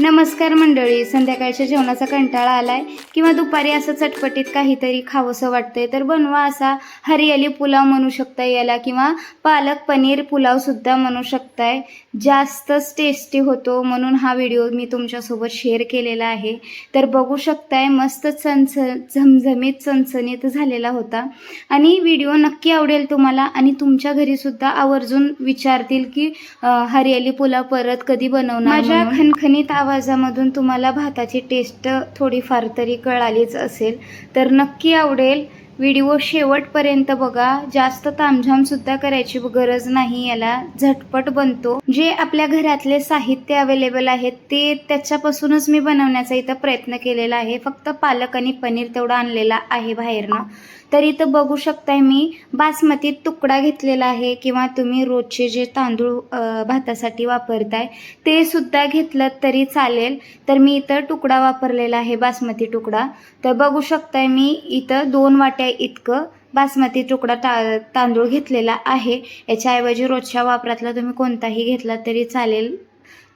नमस्कार मंडळी संध्याकाळच्या जेवणाचा कंटाळा आलाय किंवा दुपारी असं चटपटीत काहीतरी खावंसं वाटतंय तर बनवा असा हरियाली पुलाव म्हणू शकताय याला किंवा पालक पनीर पुलाव सुद्धा म्हणू शकताय. जास्तच टेस्टी होतो म्हणून हा व्हिडिओ मी तुमच्यासोबत शेअर केलेला आहे. तर बघू शकताय मस्त चणच झमझमीत चणचणीत झालेला होता. आणि व्हिडिओ नक्की आवडेल तुम्हाला आणि तुमच्या घरी सुद्धा आवर्जून विचारतील की हरियाली पुलाव परत कधी बनवणार माझ्या खणखणीत आवाजामधून तुम्हाला भाताची टेस्ट थोडीफार तरी कळालीच असेल. तर नक्की आवडेल. व्हिडिओ शेवटपर्यंत बघा. जास्त तामझाम सुद्धा करायची गरज नाही. याला झटपट बनतो. जे आपल्या घरातले साहित्य अवेलेबल आहेत ते त्याच्यापासूनच मी बनवण्याचा इथं प्रयत्न केलेला आहे. फक्त पालक आणि पनीर तेवढं आणलेला आहे बाहेरनं. तर इथं बघू शकताय मी बासमती तुकडा घेतलेला आहे किंवा तुम्ही रोजचे जे तांदूळ भातासाठी वापरताय ते सुद्धा घेतलं तरी चालेल. तर मी इथं तुकडा वापरलेला आहे बासमती तुकडा. तर बघू शकताय मी इथं दोन वाट्या इतकं बासमती तुकडा ता तांदूळ घेतलेला आहे. याच्याऐवजी रोजच्या वापरातला तुम्ही कोणताही घेतला तरी चालेल.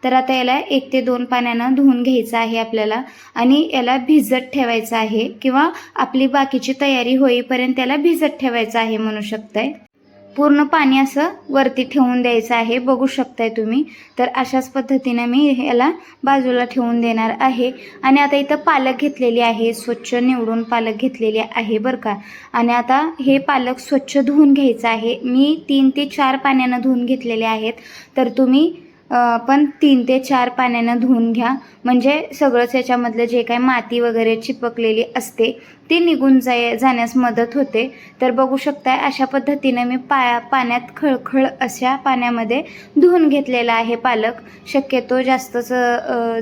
तर आता याला एक ते दोन पाण्यानं धुवून घ्यायचं आहे आपल्याला आणि याला भिजत ठेवायचं आहे किंवा आपली बाकीची तयारी होईपर्यंत त्याला भिजत ठेवायचं आहे म्हणू शकताय. पूर्ण पाणी असं वरती ठेवून द्यायचं आहे बघू शकताय तुम्ही. तर अशाच पद्धतीनं मी याला बाजूला ठेवून देणार आहे. आणि आता इथं पालक घेतलेली आहे स्वच्छ निवडून पालक घेतलेली आहे बरं का. आणि आता हे पालक स्वच्छ धुवून घ्यायचं आहे. मी तीन ते चार पाण्यानं धुवून घेतलेले आहेत. तर तुम्ही पण तीन ते चार पाण्यानं धुवून घ्या. म्हणजे सगळंच याच्यामधलं जे काय माती वगैरे चिपकलेली असते ती निघून जाय जाण्यास मदत होते. तर बघू शकताय अशा पद्धतीने मी पा पाण्यात खळखळ अशा पाण्यामध्ये धुवून घेतलेला आहे पालक. शक्यतो जास्तच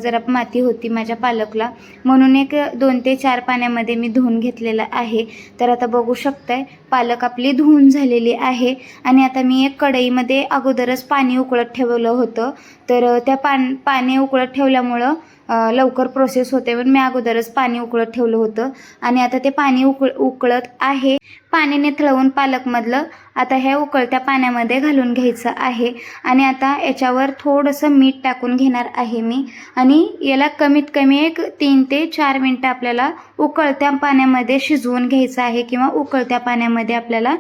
जरा माती होती माझ्या पालकला. म्हणून एक दोन ते चार पाण्यामध्ये मी धुवून घेतलेला आहे. तर आता बघू शकताय पालक आपली धुवून झालेली आहे. आणि आता मी एक कढईमध्ये अगोदरच पाणी उकळत ठेवलं होतं. तर त्या पान पाणी उकळत ठेवल्यामुळं लवकर प्रोसेस होते. पण मी अगोदरच पाणी उकळत ठेवलं होतं. आणि आता ते पाणी उकळ उकळत आहे. पाणी निथळवून पालकमधलं आता ह्या उकळत्या पाण्यामध्ये घालून घ्यायचं आहे. आणि आता याच्यावर थोडंसं मीठ टाकून घेणार आहे मी. आणि याला कमीत कमी एक तीन ते चार मिनटं आपल्याला उकळत्या पाण्यामध्ये शिजवून घ्यायचं आहे. किंवा उकळत्या पाण्यामध्ये आपल्याला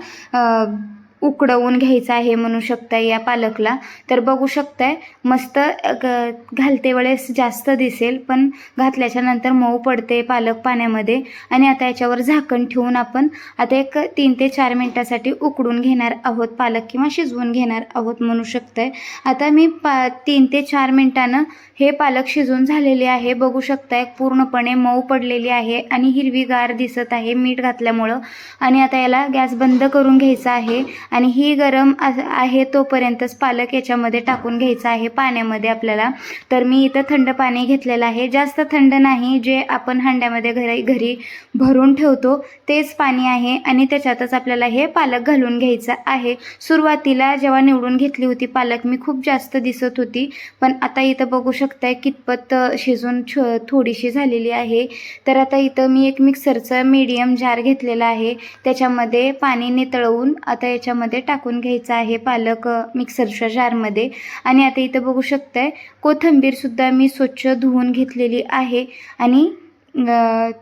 उकडवून घ्यायचं आहे म्हणू शकताय या पालकला. तर बघू शकताय मस्त घालते वेळेस जास्त दिसेल पण घातल्याच्या नंतर मऊ पडते पालक पाण्यामध्ये. आणि आता याच्यावर झाकण ठेवून आपण आता एक तीन ते चार मिनटासाठी उकडून घेणार आहोत पालक किंवा शिजवून घेणार आहोत म्हणू शकताय. आता मी पा तीन ते चार मिनटानं हे पालक शिजून झालेले आहे. बघू शकताय पूर्णपणे मऊ पडलेली आहे आणि हिरवीगार दिसत आहे मीठ घातल्यामुळं. आणि आता याला गॅस बंद करून घ्यायचा आहे. आणि ही गरम आहे तोपर्यंतच पालक याच्यामध्ये टाकून घ्यायचा आहे पाण्यामध्ये आपल्याला. तर मी इथं थंड पाणी घेतलेलं आहे. जास्त थंड नाही जे आपण हंड्यामध्ये घरी घरी भरून ठेवतो तेच पाणी आहे आणि त्याच्यातच आपल्याला हे पालक घालून घ्यायचं आहे. सुरुवातीला जेव्हा निवडून घेतली होती पालक मी खूप जास्त दिसत होती. पण आता इथं बघू शकताय कितपत शिजून छ थोडीशी झालेली आहे. तर आता इथं मी एक मिक्सरचं मीडियम जार घेतलेला आहे. त्याच्यामध्ये पाणी नितळवून आता याच्या याच्यामध्ये टाकून घ्यायचा आहे पालक मिक्सरच्या जारमध्ये आणि आता इथं बघू शकताय कोथिंबीरसुद्धा मी स्वच्छ धुवून घेतलेली आहे. आणि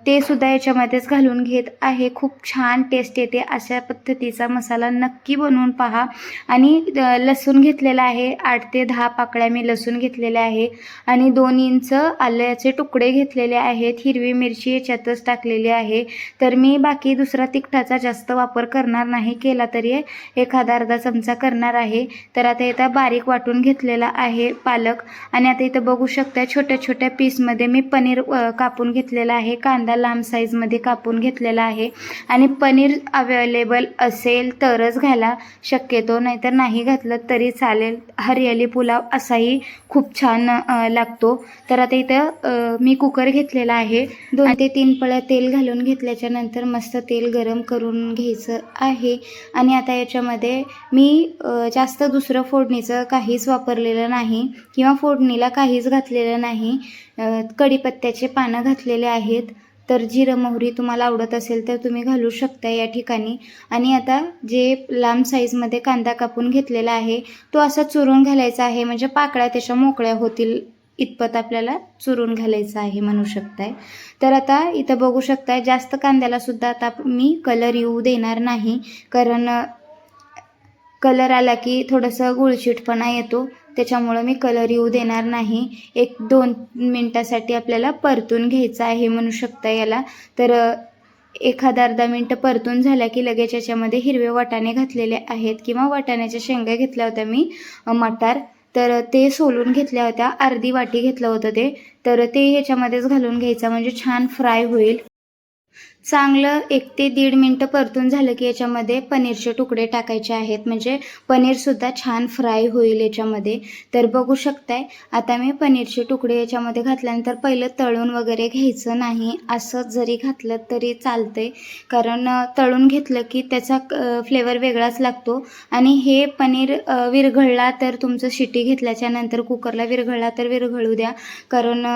ते सुद्धा याच्यामध्येच घालून घेत आहे. खूप छान टेस्ट येते. अशा पद्धतीचा मसाला नक्की बनवून पहा. आणि लसूण घेतलेला आहे. आठ ते दहा पाकळ्या मी लसूण घेतलेल्या आहे. आणि दोन इंच आल्याचे तुकडे घेतलेले आहेत. हिरवी मिरची याच्यातच टाकलेली आहे. तर मी बाकी दुसरा तिखटाचा जास्त वापर करणार नाही. केला तरी एखादा अर्धा चमचा करणार आहे. तर आता इथं बारीक वाटून घेतलेला आहे पालक. आणि आता इथं बघू शकता छोट्या छोट्या पीसमध्ये मी पनीर कापून घेतलेलं आहे. कांदा लांब साईजमध्ये कापून घेतलेला आहे. आणि पनीर अवेलेबल असेल तरच घाला शक्यतो. नाहीतर नाही घातलं तरी चालेल. हरियाली पुलाव असाही खूप छान लागतो. तर आता इथं मी कुकर घेतलेला आहे. दोन ते तीन पळ्या तेल घालून घेतल्याच्या नंतर मस्त तेल गरम करून घ्यायचं आहे. आणि आता याच्यामध्ये मी जास्त दुसरं फोडणीचं काहीच वापरलेलं नाही. किंवा फोडणीला काहीच घातलेलं नाही. कढीपत्त्याचे पानं घातलेले आहेत तर जिरं मोहरी तुम्हाला आवडत असेल तर तुम्ही घालू शकता या ठिकाणी. आणि आता जे लांब साईजमध्ये कांदा कापून घेतलेला आहे तो असा चुरून घालायचा आहे. म्हणजे पाकळ्या त्याच्या मोकळ्या होतील इतपत आपल्याला चुरून घालायचं आहे म्हणू शकताय. तर आता इथं बघू शकताय जास्त कांद्याला सुद्धा आता मी कलर येऊ देणार नाही. कारण कलर आला की थोडंसं गुळशीटपणा येतो. त्याच्यामुळं मी कलर येऊ देणार नाही. एक दोन मिनटासाठी आपल्याला परतून घ्यायचं आहे म्हणू शकता याला. तर एखादा अर्धा मिनटं परतून झाल्या की लगेच याच्यामध्ये हिरवे वाटाणे घातलेले आहेत किंवा वाटाण्याच्या शेंगा घेतल्या होत्या मी मटार. तर ते सोलून घेतल्या होत्या अर्धी वाटी घेतलं होतं ते. तर ते ह्याच्यामध्येच घालून घ्यायचं म्हणजे छान फ्राय होईल. चांगलं एक ते दीड मिनटं परतून झालं की याच्यामध्ये पनीरचे तुकडे टाकायचे आहेत. म्हणजे पनीरसुद्धा छान फ्राय होईल याच्यामध्ये. तर बघू शकताय आता मी पनीरचे तुकडे याच्यामध्ये घातल्यानंतर पहिलं तळून वगैरे घ्यायचं नाही. असं जरी घातलं तरी चालतंय. कारण तळून घेतलं की त्याचा फ्लेवर वेगळाच लागतो. आणि हे पनीर विरघळला तर तुमचं शिटी घेतल्याच्या नंतर कुकरला विरघळला तर विरघळू द्या. कारण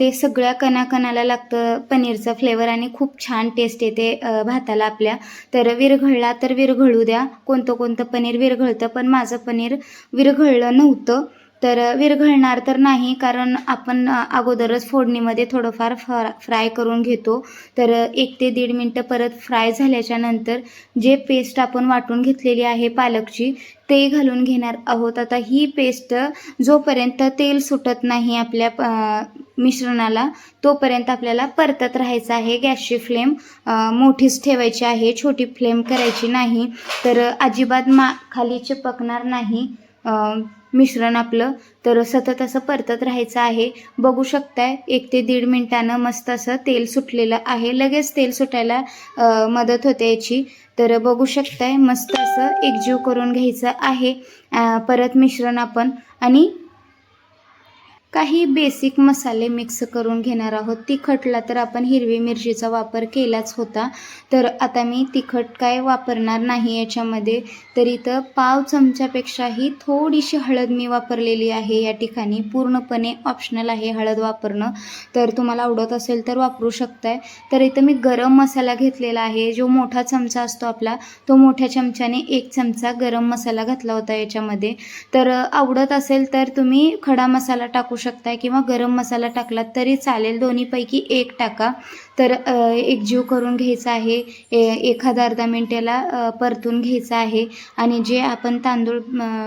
ते सगळ्या कणाकणाला लागतं पनीरचं फ्लेवर आणि खूप छान टेस्ट येते भाताला आपल्या. तर विरघळला तर विरघळू द्या. कोणतं कोणतं पनीर विरघळतं पण माझं पनीर विरघळलं नव्हतं. तर विरघळणार तर नाही कारण आपण अगोदरच फोडणीमध्ये थोडंफार फ्रा फ्राय करून घेतो. तर एक ते दीड मिनटं परत फ्राय झाल्याच्यानंतर जे पेस्ट आपण वाटून घेतलेली आहे पालकची ते घालून घेणार आहोत. आता ही पेस्ट जोपर्यंत तेल सुटत नाही आपल्या मिश्रणाला तोपर्यंत आपल्याला परतत राहायचं आहे. गॅसची फ्लेम मोठीच ठेवायची आहे छोटी फ्लेम करायची नाही. तर अजिबात मा खाली चिपकणार नाही. मिश्रण आपलं. तर सतत असं परतत राहायचं आहे. बघू शकताय एक ते दीड मिनटानं मस्त असं तेल सुटलेलं आहे. लगेच तेल सुटायला मदत होते याची. तर बघू शकताय मस्त असं एकजीव करून घ्यायचं आहे. परत मिश्रण आपण. आणि काही बेसिक मसाले मिक्स करून घेणार आहोत. तिखटला तर आपण हिरवी मिरचीचा वापर केलाच होता. तर आता मी तिखट काय वापरणार नाही याच्यामध्ये. तर इथं पाव चमच्यापेक्षाही थोडीशी हळद मी वापरलेली आहे. या ठिकाणी पूर्णपणे ऑप्शनल आहे हळद वापरणं. तर तुम्हाला आवडत असेल तर वापरू शकताय. तर इथं मी गरम मसाला घेतलेला आहे. जो मोठा चमचा असतो आपला तो मोठ्या चमच्याने एक चमचा गरम मसाला घातला होता याच्यामध्ये. तर आवडत असेल तर तुम्ही खडा मसाला टाकू शकता शकताय किंवा गरम मसाला टाकला तरी चालेल. दोन्हीपैकी एक टाका. तर एकजीव करून घ्यायचा आहे ए एखादा अर्धा मिनट याला परतून घ्यायचं आहे आणि जे आपण तांदूळ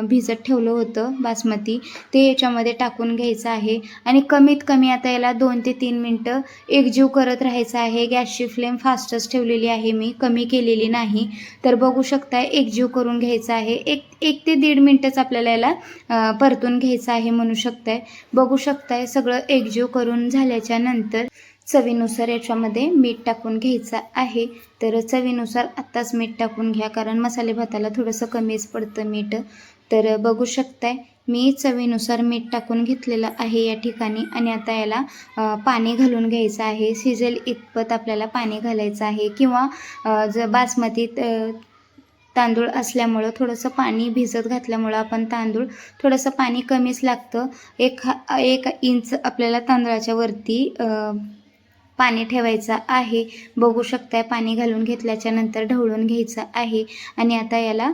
भिजत ठेवलं होतं बासमती ते याच्यामध्ये टाकून घ्यायचं आहे आणि कमीत कमी आता याला दोन ते तीन मिनटं एकजीव करत राहायचं आहे. गॅसची फ्लेम फास्टच ठेवलेली आहे मी कमी केलेली नाही. तर बघू शकताय एकजीव करून घ्यायचं आहे. एक एक ते दीड मिनटंच आपल्याला याला परतून घ्यायचं आहे म्हणू शकताय. बघू शकताय सगळं एकजीव करून झाल्याच्यानंतर चवीनुसार याच्यामध्ये मीठ टाकून घ्यायचं आहे. तर चवीनुसार आत्ताच मीठ टाकून घ्या कारण मसाले भाताला थोडंसं कमीच पडतं मीठ. तर बघू शकताय मी चवीनुसार मीठ टाकून घेतलेलं आहे या ठिकाणी. आणि आता याला पाणी घालून घ्यायचं आहे. शिजेल इतपत आपल्याला पाणी घालायचं आहे. किंवा जर बासमतीत तांदूळ असल्यामुळं थोडंसं पाणी भिजत घातल्यामुळं आपण तांदूळ थोडंसं पाणी कमीच लागतं. एक हा एक इंच आपल्याला तांदळाच्या वरती पाणी ठेवायचं आहे. बघू शकताय पाणी घालून घेतल्याच्या नंतर ढवळून घ्यायचं आहे. आणि आता याला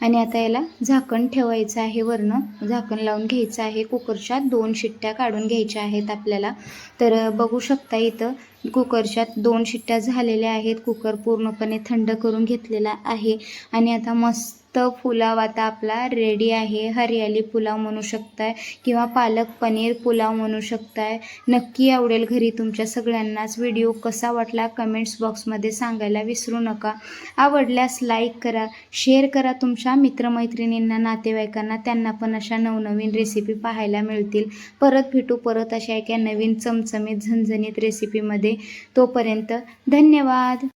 आणि आता याला झाकण ठेवायचं आहे वरनं. झाकण लावून घ्यायचं आहे. कुकरच्या दोन शिट्ट्या काढून घ्यायच्या आहेत आपल्याला. तर बघू शकता इथं कुकरच्या दोन शिट्ट्या झालेल्या आहेत. कुकर पूर्णपणे थंड करून घेतलेला आहे. आणि आता मस्त तर पुलाव आता आपला रेडी आहे. हरियाली पुलाव म्हणू शकताय किंवा पालक पनीर पुलाव म्हणू शकताय. नक्की आवडेल घरी तुमच्या सगळ्यांनाच. व्हिडिओ कसा वाटला कमेंट्स बॉक्समध्ये सांगायला विसरू नका. आवडल्यास लाईक करा शेअर करा तुमच्या मित्रमैत्रिणींना नातेवाईकांना. त्यांना पण अशा नवनवीन रेसिपी पाहायला मिळतील. परत भेटू परत अशा एका नवीन चमचमीत झणझणीत रेसिपीमध्ये तोपर्यंत धन्यवाद!